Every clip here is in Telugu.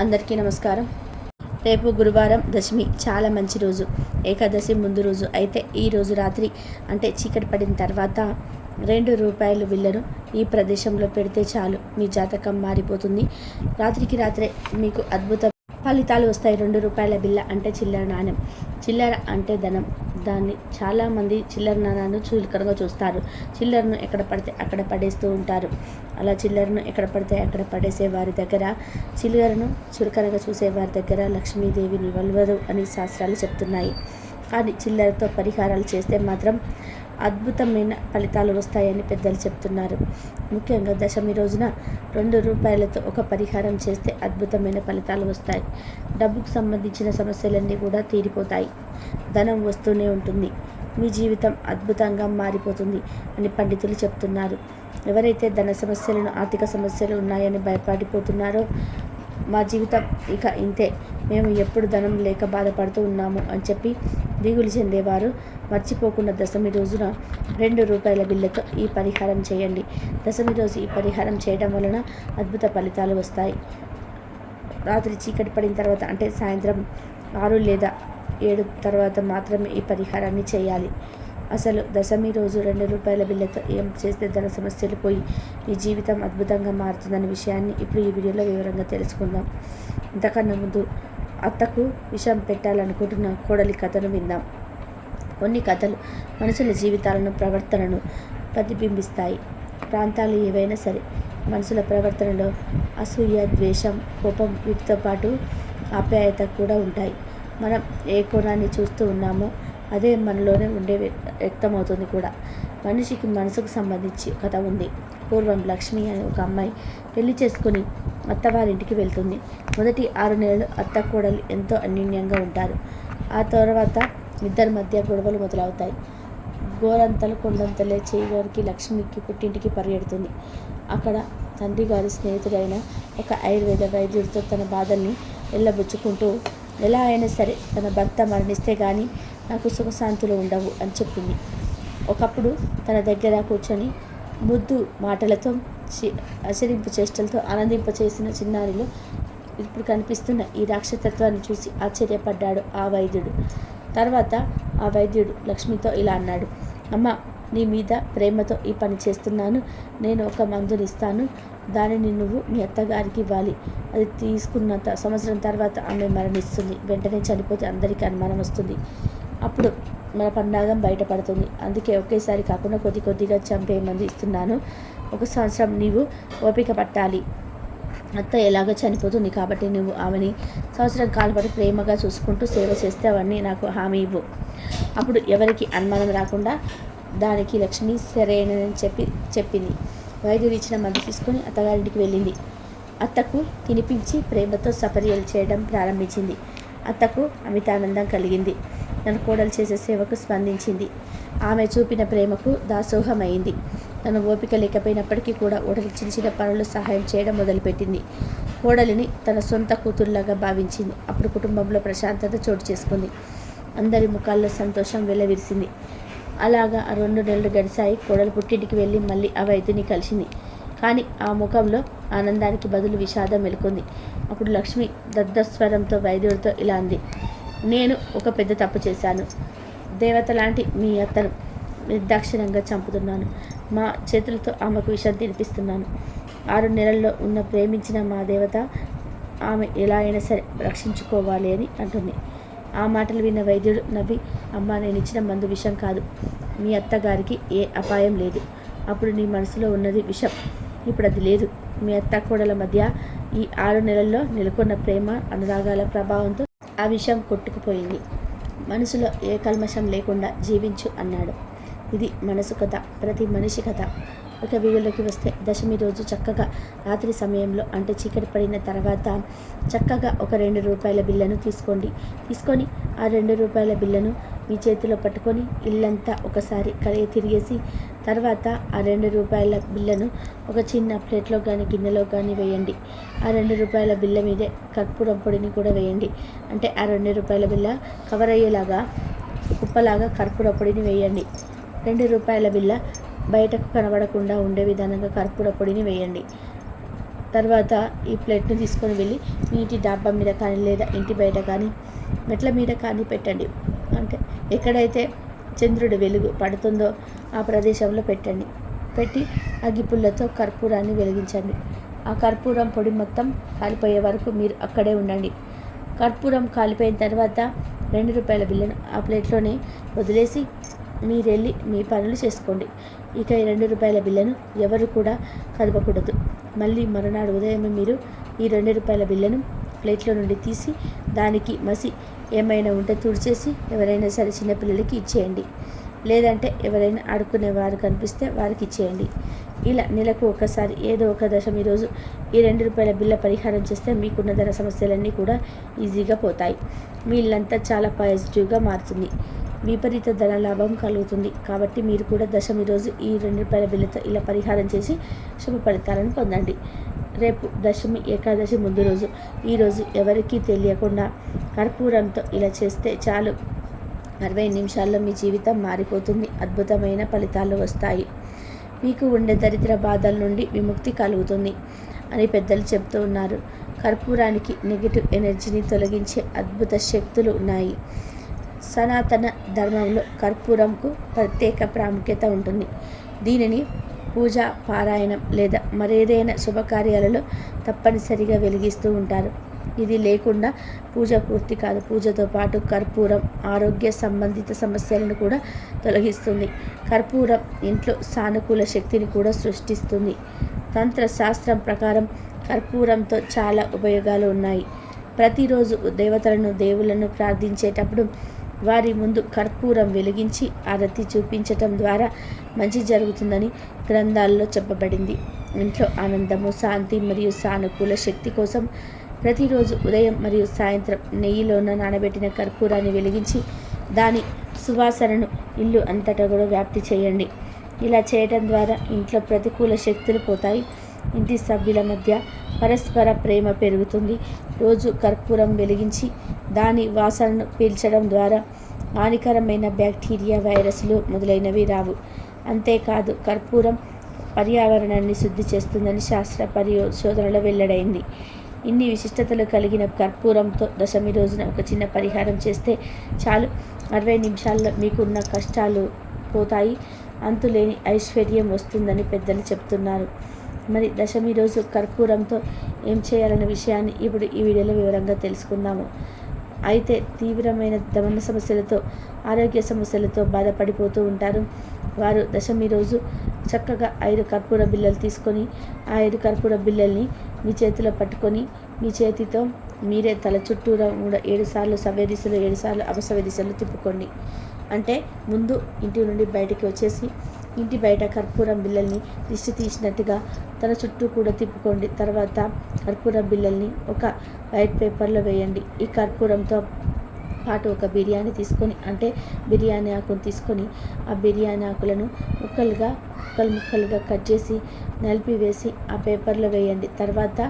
అందరికీ నమస్కారం. రేపు గురువారం దశమి. చాలా మంచి రోజు. ఏకాదశి ముందు రోజు. అయితే ఈ రోజు రాత్రి అంటే చీకటి పడిన తర్వాత రెండు రూపాయలు విల్లను ఈ ప్రదేశంలో పెడితే చాలు. మీ జాతకం మారిపోతుంది. రాత్రికి రాత్రే మీకు అద్భుత ఫలితాలు వస్తాయి. రెండు రూపాయల బిల్ల అంటే చిల్లర నాణ్యం చిల్లర అంటే ధనం. దాన్ని చాలామంది చిల్లర నాణాలను చులకనగా చూస్తారు. చిల్లరను ఎక్కడ పడితే అక్కడ పడేస్తూ ఉంటారు. అలా చిల్లరను ఎక్కడ పడితే అక్కడ పడేసే వారి దగ్గర చిల్లరను చులకనగా చూసే వారి దగ్గర లక్ష్మీదేవి నివల్వదు అని శాస్త్రాలు చెప్తున్నాయి. కానీ చిల్లరతో పరిహారాలు చేస్తే మాత్రం అద్భుతమైన ఫలితాలు వస్తాయని పెద్దలు చెప్తున్నారు. ముఖ్యంగా దశమి రోజున రెండు రూపాయలతో ఒక పరిహారం చేస్తే అద్భుతమైన ఫలితాలు వస్తాయి. డబ్బుకు సంబంధించిన సమస్యలన్నీ కూడా తీరిపోతాయి. ధనం వస్తూనే ఉంటుంది. మీ జీవితం అద్భుతంగా మారిపోతుంది అని పండితులు చెప్తున్నారు. ఎవరైతే ధన సమస్యలను ఆర్థిక సమస్యలు ఉన్నాయని భయపడిపోతున్నారో మా జీవితం ఇక ఇంతే. మేము ఎప్పుడు ధనం లేక బాధపడుతూ ఉన్నాము అని చెప్పి దిగులు చెందేవారు. మర్చిపోకుండా దశమి రోజున రెండు రూపాయల బిల్లుతో ఈ పరిహారం చేయండి. దశమి రోజు ఈ పరిహారం చేయడం వలన అద్భుత ఫలితాలు వస్తాయి. రాత్రి చీకటి పడిన తర్వాత అంటే సాయంత్రం ఆరు లేదా ఏడు తర్వాత మాత్రమే ఈ పరిహారాన్ని చేయాలి. అసలు దశమి రోజు రెండు రూపాయల బిల్లతో ఏం చేస్తే ధన సమస్యలు పోయి మీ జీవితం అద్భుతంగా మారుతుందనే విషయాన్ని ఇప్పుడు ఈ వీడియోలో వివరంగా తెలుసుకుందాం. ఇంతకన్నా ముందు అత్తకు విషం పెట్టాలనుకుంటున్న కోడలి కథను విందాం. కొన్ని కథలు మనుషుల జీవితాలను ప్రవర్తనను ప్రతిబింబిస్తాయి. ప్రాంతాలు ఏవైనా సరే మనుషుల ప్రవర్తనలో అసూయ ద్వేషం కోపం వీటితో పాటు ఆప్యాయత కూడా ఉంటాయి. మనం ఏ కోణాన్ని చూస్తూ ఉన్నామో అదే మనలోనే ఉండే వ్యక్తమవుతుంది కూడా. మనిషికి మనసుకు సంబంధించి కథ ఉంది. పూర్వం లక్ష్మి అనే ఒక అమ్మాయి పెళ్ళి చేసుకుని అత్తవారింటికి వెళ్తుంది. మొదటి ఆరు నెలలు అత్త కోడలు ఎంతో అన్యోన్యంగా ఉంటారు. ఆ తర్వాత ఇద్దరి మధ్య గొడవలు మొదలవుతాయి. గోరంతలు కొండంతలే చేయగారికి లక్ష్మికి పుట్టింటికి పరిగెడుతుంది. అక్కడ తండ్రి గారి స్నేహితుడైన ఒక ఆయుర్వేద వైద్యుడితో తన బాధల్ని వెళ్ళబుచ్చుకుంటూ ఎలా అయినా సరే తన భర్త మరణిస్తే కానీ నాకు సుఖశాంతులు ఉండవు అని చెప్పింది. ఒకప్పుడు తన దగ్గర కూర్చొని ముద్దు మాటలతో అచరింపు ఆచరింపు చేష్టలతో ఆనందింపచేసిన చిన్నారిలో ఇప్పుడు కనిపిస్తున్న ఈ రాక్షసత్వాన్ని చూసి ఆశ్చర్యపడ్డాడు ఆ వైద్యుడు. తర్వాత ఆ వైద్యుడు లక్ష్మితో ఇలా అన్నాడు అమ్మ నీ మీద ప్రేమతో ఈ పని చేస్తున్నాను. నేను ఒక మందుని ఇస్తాను. దానిని నువ్వు మీ అత్తగారికి ఇవ్వాలి. అది తీసుకున్న సంవత్సరం తర్వాత ఆమె మరణిస్తుంది. వెంటనే చనిపోతే అందరికీ అనుమానం వస్తుంది. అప్పుడు మన పన్నాగం బయటపడుతుంది. అందుకే ఒకేసారి కాకుండా కొద్ది కొద్దిగా చంపే మంది ఇస్తున్నాను. ఒక సంవత్సరం నీవు ఓపిక పట్టాలి. అత్త ఎలాగో చనిపోతుంది కాబట్టి నువ్వు ఆమెని సంవత్సరం కాలం ప్రేమగా చూసుకుంటూ సేవ చేస్తే అవన్నీ నాకు హామీ ఇవ్వు. అప్పుడు ఎవరికి అనుమానం రాకుండా దానికి లక్ష్మి సరేనని చెప్పి చెప్పింది. వైద్యుడు ఇచ్చిన మందు తీసుకొని అత్తగారింటికి వెళ్ళింది. అత్తకు తినిపించి ప్రేమతో సపర్యలు చేయడం ప్రారంభించింది. అత్తకు అమితానందం కలిగింది. తన కోడలు చేసే సేవకు స్పందించింది. ఆమె చూపిన ప్రేమకు దాసోహమైంది. తన ఓపిక లేకపోయినప్పటికీ కూడా ఓడలి చిన్న చిన్న పనులు సహాయం చేయడం మొదలుపెట్టింది. కోడలిని తన సొంత కూతురులాగా భావించింది. అప్పుడు కుటుంబంలో ప్రశాంతత చోటు చేసుకుంది. అందరి ముఖాల్లో సంతోషం వెల్లవిరిసింది అలాగా ఆ రెండు నెలలు గడిచాయి కోడలు పుట్టింటికి వెళ్ళి మళ్ళీ ఆ వైద్యుని కలిసింది. కానీ ఆ ముఖంలో ఆనందానికి బదులు విషాదం మెలుకుంది. అప్పుడు లక్ష్మి దద్దస్వరంతో వైద్యుడితో ఇలా అంది. నేను ఒక పెద్ద తప్పు చేశాను. దేవత లాంటి మీ అత్తను నిర్దాక్షిణంగా చంపుతున్నాను. మా చేతులతో ఆమెకు విషం తినిపిస్తున్నాను. ఆరు నెలల్లో ఉన్న ప్రేమించిన మా దేవత ఆమె ఎలా అయినా సరే రక్షించుకోవాలి అని అంటుంది. ఆ మాటలు విన్న వైద్యుడు నవ్వి అమ్మ నేను ఇచ్చిన మందు విషం కాదు. మీ అత్తగారికి ఏ అపాయం లేదు. అప్పుడు నీ మనసులో ఉన్నది విషం. ఇప్పుడు అది లేదు. మీ అత్త కోడల మధ్య ఈ ఆరు నెలల్లో నెలకొన్న ప్రేమ అనురాగాల ప్రభావంతో ఆ విషయం కొట్టుకుపోయింది. మనసులో ఏ కల్మషం లేకుండా జీవించు అన్నాడు. ఇది మనసు కథ ప్రతి మనిషి కథ. ఒక వీడియోలోకి వస్తే దశమి రోజు చక్కగా రాత్రి సమయంలో అంటే చీకటి పడిన తర్వాత చక్కగా ఒక రెండు రూపాయల బిల్లను తీసుకోండి. తీసుకొని ఆ రెండు రూపాయల బిల్లను మీ చేతిలో పట్టుకొని ఇల్లంతా ఒకసారి కలిగి తిరిగేసి తర్వాత ఆ రెండు రూపాయల బిల్లను ఒక చిన్న ప్లేట్లో కానీ గిన్నెలో కానీ వేయండి. ఆ రెండు రూపాయల బిల్ల మీదే కర్పూరం పొడిని కూడా వేయండి. అంటే ఆ రెండు రూపాయల బిల్ల కవర్ అయ్యేలాగా కుప్పలాగా కర్పూర పొడిని వేయండి. రెండు రూపాయల బిల్ల బయటకు కనబడకుండా ఉండే విధానంగా కర్పూర పొడిని వేయండి. తర్వాత ఈ ప్లేట్ను తీసుకొని వెళ్ళి మీ ఇంటి డాబా మీద కానీ లేదా ఇంటి బయట కానీ మెట్ల మీద కానీ పెట్టండి. అంటే ఎక్కడైతే చంద్రుడి వెలుగు పడుతుందో ఆ ప్రదేశంలో పెట్టండి. పెట్టి అగ్గిపుల్లతో కర్పూరాన్ని వెలిగించండి. ఆ కర్పూరం పొడి మొత్తం కాలిపోయే వరకు మీరు అక్కడే ఉండండి. కర్పూరం కాలిపోయిన తర్వాత రెండు రూపాయల బిల్లును ఆ ప్లేట్లోనే వదిలేసి మీరు వెళ్ళి మీ పనులు చేసుకోండి. ఇక ఈ రెండు రూపాయల బిల్లును ఎవరు కూడా కదపకూడదు మళ్ళీ మరునాడు ఉదయం మీరు ఈ రెండు రూపాయల బిల్లును ప్లేట్లో నుండి తీసి దానికి మసి ఏమైనా ఉంటే తుడిచేసి ఎవరైనా సరే చిన్నపిల్లలకి ఇచ్చేయండి. లేదంటే ఎవరైనా ఆడుకునేవారు కనిపిస్తే వారికి ఇచ్చేయండి. ఇలా నెలకు ఒకసారి ఏదో ఒక దశ ఈరోజు ఈ రెండు రూపాయల బిల్ల పరిహారం చేస్తే మీకున్న ధర సమస్యలన్నీ కూడా ఈజీగా పోతాయి. మీ ఇల్లంతా చాలా పాజిటివ్గా మారుతుంది. విపరీత ధన లాభం కలుగుతుంది. కాబట్టి మీరు కూడా దశమి రోజు ఈ రెండు రూపాయల బిల్లతో ఇలా పరిహారం చేసి శుభ ఫలితాలను పొందండి. రేపు దశమి ఏకాదశి ముందు రోజు. ఈరోజు ఎవరికీ తెలియకుండా కర్పూరంతో ఇలా చేస్తే చాలు. అరవై నిమిషాల్లో మీ జీవితం మారిపోతుంది. అద్భుతమైన ఫలితాలు వస్తాయి. మీకు ఉండే దరిద్ర బాధల నుండి విముక్తి కలుగుతుంది అని పెద్దలు చెప్తూ ఉన్నారు. కర్పూరానికి నెగిటివ్ ఎనర్జీని తొలగించే అద్భుత శక్తులు ఉన్నాయి. సనాతన ధర్మంలో కర్పూరంకు ప్రత్యేక ప్రాముఖ్యత ఉంటుంది. దీనిని పూజ పారాయణం లేదా మరేదైనా శుభకార్యాలలో తప్పనిసరిగా వెలిగిస్తూ ఉంటారు. ఇది లేకుండా పూజ పూర్తి కాదు. పూజతో పాటు కర్పూరం ఆరోగ్య సంబంధిత సమస్యలను కూడా తొలగిస్తుంది. కర్పూరం ఇంట్లో సానుకూల శక్తిని కూడా సృష్టిస్తుంది. తంత్ర శాస్త్రం ప్రకారం కర్పూరంతో చాలా ఉపయోగాలు ఉన్నాయి. ప్రతిరోజు దేవతలను దేవులను ప్రార్థించేటప్పుడు వారి ముందు కర్పూరం వెలిగించి ఆరతి చూపించటం ద్వారా మంచి జరుగుతుందని గ్రంథాల్లో చెప్పబడింది. ఇంట్లో ఆనందము శాంతి మరియు సానుకూల శక్తి కోసం ప్రతిరోజు ఉదయం మరియు సాయంత్రం నెయ్యిలోన నానబెట్టిన కర్పూరాన్ని వెలిగించి దాని సువాసనను ఇల్లు అంతటా కూడా వ్యాప్తి చేయండి. ఇలా చేయడం ద్వారా ఇంట్లో ప్రతికూల శక్తులు పోతాయి. ఇంటి సభ్యుల మధ్య పరస్పర ప్రేమ పెరుగుతుంది. రోజు కర్పూరం వెలిగించి దాని వాసనను పీల్చడం ద్వారా హానికరమైన బ్యాక్టీరియా వైరస్లు మొదలైనవి రావు. అంతేకాదు కర్పూరం పర్యావరణాన్ని శుద్ధి చేస్తుందని శాస్త్ర పరిశోధనలో వెల్లడైంది. ఇన్ని విశిష్టతలు కలిగిన కర్పూరంతో దశమి రోజున ఒక చిన్న పరిహారం చేస్తే చాలు. అరవై నిమిషాల్లో మీకున్న కష్టాలు పోతాయి. అంతులేని ఐశ్వర్యం వస్తుందని పెద్దలు చెప్తున్నారు. మరి దశమి రోజు కర్పూరంతో ఏం చేయాలన్న విషయాన్ని ఇప్పుడు ఈ వీడియోలో వివరంగా తెలుసుకుందాము. అయితే తీవ్రమైన దమన సమస్యలతో ఆరోగ్య సమస్యలతో బాధపడిపోతూ ఉంటారు. వారు దశమి రోజు చక్కగా ఐదు కర్పూర బిల్లలు తీసుకొని ఆ ఐదు కర్పూర బిల్లల్ని మీ చేతిలో పట్టుకొని మీ చేతితో మీరే తల చుట్టూరా కూడా ఏడు సార్లు సవ్య దిశలో ఏడు సార్లు అపసవ్య దిశలో తిప్పుకోండి. అంటే ముందు ఇంటి నుండి బయటికి వచ్చేసి ఇంటి బయట కర్పూరం బిల్లల్ని దిష్టి తీసినట్టుగా తన చుట్టూ కూడా తిప్పుకోండి. తర్వాత కర్పూరం బిల్లల్ని ఒక వైట్ పేపర్లో వేయండి. ఈ కర్పూరంతో పాటు ఒక బిర్యానీ తీసుకొని అంటే బిర్యానీ ఆకును తీసుకొని ఆ బిర్యానీ ఆకులను ముక్కలుగా ముక్కలు ముక్కలుగా కట్ చేసి నలిపి వేసి ఆ పేపర్లో వేయండి. తర్వాత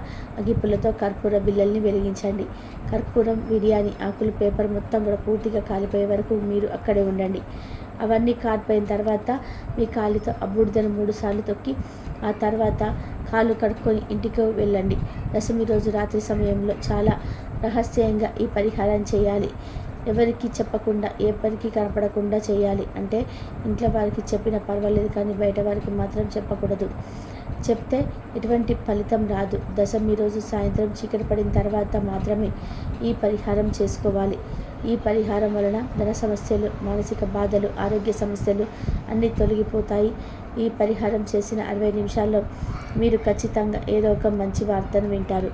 అగిప్పులతో కర్పూర బిల్లల్ని వెలిగించండి. కర్పూరం బిర్యానీ ఆకులు పేపర్ మొత్తం కూడా పూర్తిగా కాలిపోయే వరకు మీరు అక్కడే ఉండండి. అవన్నీ కాలిపోయిన తర్వాత మీ కాలితో ఆ బూడిదను మూడు సార్లు తొక్కి ఆ తర్వాత కాళ్ళు కడుక్కొని ఇంటికి వెళ్ళండి. దశమి రోజు రాత్రి సమయంలో చాలా రహస్యంగా ఈ పరిహారం చేయాలి. ఎవరికి చెప్పకుండా ఎవరికి కనపడకుండా చేయాలి. అంటే ఇంట్లో వారికి చెప్పిన పర్వాలేదు కానీ బయట వారికి మాత్రం చెప్పకూడదు. చెప్తే ఎటువంటి ఫలితం రాదు. దశమి రోజు సాయంత్రం చీకటి పడిన తర్వాత మాత్రమే ఈ పరిహారం చేసుకోవాలి. ఈ పరిహారం వలన ధన సమస్యలు మానసిక బాధలు ఆరోగ్య సమస్యలు అన్నీ తొలగిపోతాయి. ఈ పరిహారం చేసిన అరవై నిమిషాల్లో మీరు ఖచ్చితంగా ఏదో ఒక మంచి వార్తను వింటారు.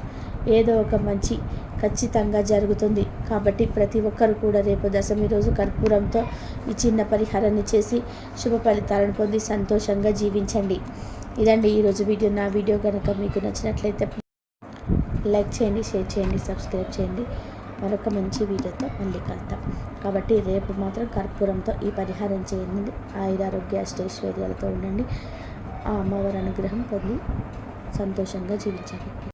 ఏదో ఒక మంచి ఖచ్చితంగా జరుగుతుంది. కాబట్టి ప్రతి ఒక్కరు కూడా రేపు దశమి రోజు కర్పూరంతో ఈ చిన్న పరిహారాన్ని చేసి శుభ ఫలితాలను పొంది సంతోషంగా జీవించండి. ఇదండి ఈరోజు వీడియో. నా వీడియో కనుక మీకు నచ్చినట్లయితే లైక్ చేయండి షేర్ చేయండి సబ్స్క్రైబ్ చేయండి. మరొక మంచి వీడియోతో మళ్ళీ కలుద్దాం. కాబట్టి రేపు మాత్రం కర్పూరంతో ఈ పరిహారం చేయండి ఆయురారోగ్య అష్టైశ్వర్యాలతో ఉండండి. ఆ అమ్మవారి అనుగ్రహం పొంది సంతోషంగా జీవించండి.